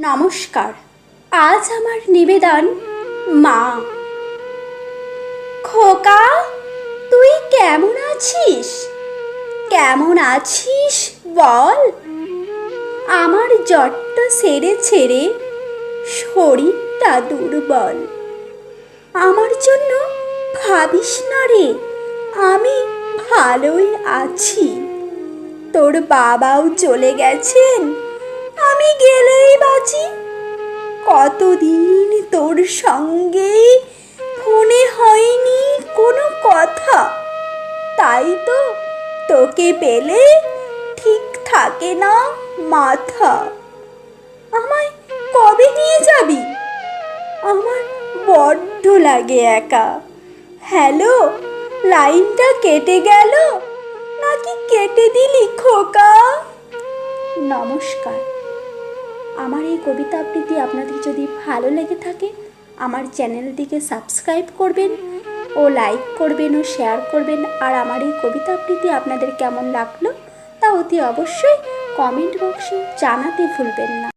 নমস্কার। আজ আমার নিবেদন, মা। খোকা, তুই কেমন আছিস? কেমন আছিস বল? আমার জ্বরটা সেরে ছেড়ে শরীরটা দুর্বল। আমার জন্য ভাবিস না রে, আমি ভালোই আছি। তোর বাবাও চলে গেছেন, আমি গেলেই বাঁচি কতদিন তোর সঙ্গে ফোনে হয়নি কোনো কথা। তাই তো তোকে পেলে ঠিক থাকে না মাথা। আমায় কবে নিয়ে যাবি? আমার বড্ড লাগে একা। হ্যালো, লাইনটা কেটে গেল? নাকি কেটে দিলি খোকা? নমস্কার। আমার এই কবিতা আবৃত্তি আপনাদের যদি ভালো লেগে থাকে আমার চ্যানেলটিকে সাবস্ক্রাইব করবেন ও লাইক করবেন ও শেয়ার করবেন। আর আমার এই কবিতা আবৃত্তি আপনাদের কেমন লাগল তা অতি অবশ্যই কমেন্ট বক্সে জানাতে ভুলবেন না।